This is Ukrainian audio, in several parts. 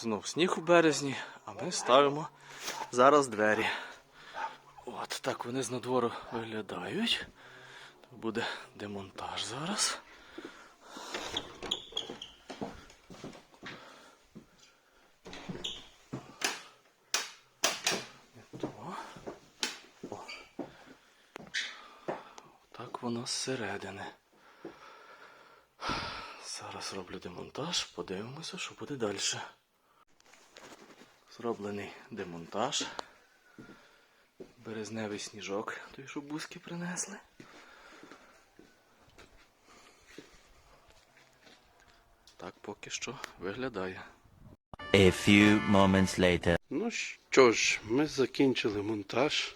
знов сніг у березні, а ми ставимо зараз двері. От так вони з надвору виглядають. Тут буде демонтаж зараз. Так воно зсередини. Зараз роблю демонтаж, подивимося, що буде далі. Зроблений демонтаж. Березневий сніжок, той, що бузки принесли. Так поки що виглядає. A few moments later. Ну що ж, ми закінчили монтаж.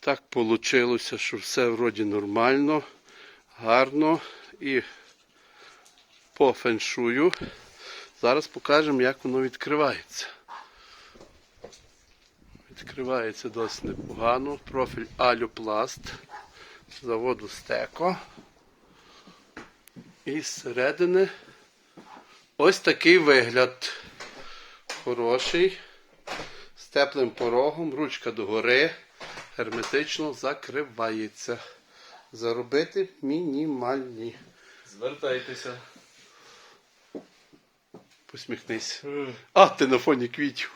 Так вийшло, що все вроді нормально, гарно і по феншую. Зараз покажемо, як воно відкривається. Відкривається досить непогано. Профіль Алюпласт заводу Стеко. І зсередини ось такий вигляд. Хороший. З теплим порогом, ручка догори, герметично закривається. Заробити мінімальні. Звертайтеся. Посміхнись. А, ти на фоні квітів.